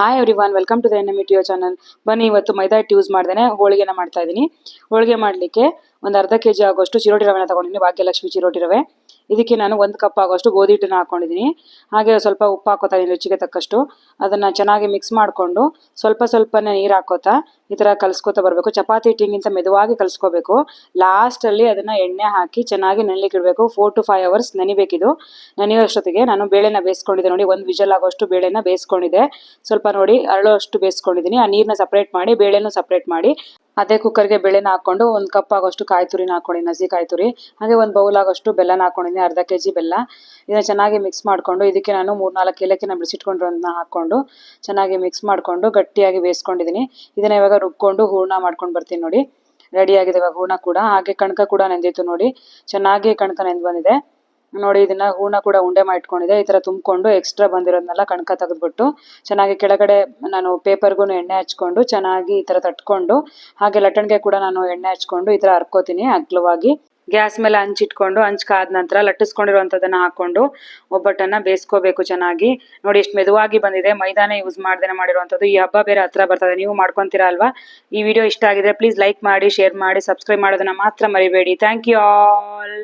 Hi everyone welcome to the N ಟಿಯೋ channel ಬನ್ನಿ, ಇವತ್ತು ಮೈದಾ ಹಿಟ್ಟು ಯೂಸ್ ಮಾಡ್ದೇನೆ. ಹೋಳಿಗೆನ ಮಾಡ್ತಾ ಇದ್ದೀನಿ ಹೋಳಿಗೆ ಮಾಡಲಿಕ್ಕೆ ಒಂದು ಅರ್ಧ ಕೆ ಜಿ ಆಗೋಷ್ಟು ಚಿರೋಟಿ ರವೆನ ತಗೊಂಡಿದ್ದೀನಿ ಭಾಗ್ಯಲಕ್ಷ್ಮಿ ಚಿರೋಟಿ ರವೆ. ಇದಕ್ಕೆ ನಾನು ಒಂದು ಕಪ್ ಆಗೋಷ್ಟು ಗೋಧಿ ಹಿಟ್ಟನ್ನ ಹಾಕೊಂಡಿದ್ದೀನಿ. ಹಾಗೆ ಸ್ವಲ್ಪ ಉಪ್ಪು ಹಾಕೋತಾ ಇದ್ದೀನಿ ರುಚಿಗೆ ತಕ್ಕಷ್ಟು. ಅದನ್ನು ಚೆನ್ನಾಗಿ ಮಿಕ್ಸ್ ಮಾಡಿಕೊಂಡು ಸ್ವಲ್ಪ ಸ್ವಲ್ಪನೇ ನೀರು ಹಾಕೋತಾ ಈ ಥರ ಕಲಿಸ್ಕೊತಾ ಬರಬೇಕು. ಚಪಾತಿ ಹಿಟ್ಟಿಗಿಂತ ಮೆದುವಾಗಿ ಕಲಿಸ್ಕೋಬೇಕು. ಲಾಸ್ಟಲ್ಲಿ ಅದನ್ನು ಎಣ್ಣೆ ಹಾಕಿ ಚೆನ್ನಾಗಿ ನೆನಲಿಕ್ಕೆ ಇಡಬೇಕು ಫೋರ್ ಟು ಫೈವ್ ಅವರ್ಸ್ ನೆನಿಬೇಕಿದು ನೆನೆಯೋಷ್ಟೊತ್ತಿಗೆ ನಾನು ಬೇಳೆನ ಬೇಯಿಸ್ಕೊಂಡಿದ್ದೆ ನೋಡಿ. ಒಂದು ವಿಜಲ್ ಆಗೋಷ್ಟು ಬೇಳೆನ ಬೇಯಿಸ್ಕೊಂಡಿದ್ದೆ ಸ್ವಲ್ಪ ನೋಡಿ ಅರಳೋಷ್ಟು ಬೇಯಿಸ್ಕೊಂಡಿದ್ದೀನಿ ಆ ನೀರನ್ನ ಸಪ್ರೇಟ್ ಮಾಡಿ, ಬೇಳೆನೂ ಸಪ್ರೇಟ್ ಮಾಡಿ. ಅದೇ ಕುಕ್ಕರ್ಗೆ ಬೇಳೆನ ಹಾಕೊಂಡು ಒಂದು ಕಪ್ ಆಗೋಷ್ಟು ಕಾಯಿ ತುರಿನ ಹಾಕೊಂಡಿದ್ದೀನಿ ಹಸಿ ಕಾಯಿ ತುರಿ. ಹಾಗೆ ಒಂದು ಬೌಲ್ ಆಗೋಷ್ಟು ಬೆಲ್ಲನ ಹಾಕೊಂಡಿದ್ದೀನಿ ಅರ್ಧ ಕೆ ಜಿ ಬೆಲ್ಲ. ಇದನ್ನ ಚೆನ್ನಾಗಿ ಮಿಕ್ಸ್ ಮಾಡಿಕೊಂಡು ಇದಕ್ಕೆ ನಾನು ಮೂರ್ನಾಲ್ಕು ಏಲಕ್ಕಿನ ಬಿಡಿಸಿಟ್ಕೊಂಡಿರೋದನ್ನ ಹಾಕ್ಕೊಂಡು ಚೆನ್ನಾಗಿ ಮಿಕ್ಸ್ ಮಾಡಿಕೊಂಡು ಗಟ್ಟಿಯಾಗಿ ಬೇಯಿಸ್ಕೊಂಡಿದ್ದೀನಿ ಇದನ್ನ ಇವಾಗ ರುಬ್ಕೊಂಡು ಹೂರ್ಣ ಮಾಡ್ಕೊಂಡು ಬರ್ತೀನಿ ನೋಡಿ. ರೆಡಿಯಾಗಿದೆ ಇವಾಗ ಹೂರ್ಣ ಕೂಡ. ಹಾಗೆ ಕಣಕ ಕೂಡ ನೆಂದಿತ್ತು ನೋಡಿ. ಚೆನ್ನಾಗಿ ಕಣಕ ನೆಂದು ಬಂದಿದೆ. ನೋಡಿ, ಇದನ್ನ ಹೂರ್ಣ ಕೂಡ ಉಂಡೆ ಮಾಡಿ ಇಟ್ಕೊಂಡಿದ್ದೆ ಈ ತರ ತುಂಬಿಕೊಂಡು ಎಕ್ಸ್ಟ್ರಾ ಬಂದಿರೋದನ್ನೆಲ್ಲ ಕಣಕ ತೆಗೆದ್ಬಿಟ್ಟು ಚೆನ್ನಾಗಿ ಕೆಳಗಡೆ ನಾನು ಪೇಪರ್ಗೂ ಎಣ್ಣೆ ಹಚ್ಕೊಂಡು ಚೆನ್ನಾಗಿ ಈ ತರ ತಟ್ಕೊಂಡು ಹಾಗೆ ಲಟ್ಟಣಿಗೆ ಕೂಡ ನಾನು ಎಣ್ಣೆ ಹಚ್ಕೊಂಡು ಈ ತರ ಹರ್ಕೋತೀನಿ ಅಗ್ಲವಾಗಿ ಗ್ಯಾಸ್ ಮೇಲೆ ಹಂಚಿಟ್ಕೊಂಡು ಹಂಚ್ಕಾದ ನಂತರ ಲಟ್ಟಿಸ್ಕೊಂಡಿರುವಂತದನ್ನ ಹಾಕೊಂಡು ಒಬ್ಬಟ್ಟನ್ನ ಬೇಯಿಸ್ಕೋಬೇಕು ಚೆನ್ನಾಗಿ. ನೋಡಿ, ಎಷ್ಟು ಮೆದುವಾಗಿ ಬಂದಿದೆ. ಮೈದಾನ ಯೂಸ್ ಮಾಡ್ದೇನೆ ಮಾಡಿರುವಂಥದ್ದು. ಈ ಹಬ್ಬ ಬೇರೆ ಹತ್ರ ಬರ್ತದೆ ನೀವು ಮಾಡ್ಕೊಂತೀರಾ ಅಲ್ವಾ? ಈ ವಿಡಿಯೋ ಇಷ್ಟ ಆಗಿದ್ರೆ ಪ್ಲೀಸ್ ಲೈಕ್ ಮಾಡಿ ಶೇರ್ ಮಾಡಿ ಸಬ್ಸ್ಕ್ರೈಬ್ ಮಾಡೋದನ್ನ ಮಾತ್ರ ಮರಿಬೇಡಿ. Thank you all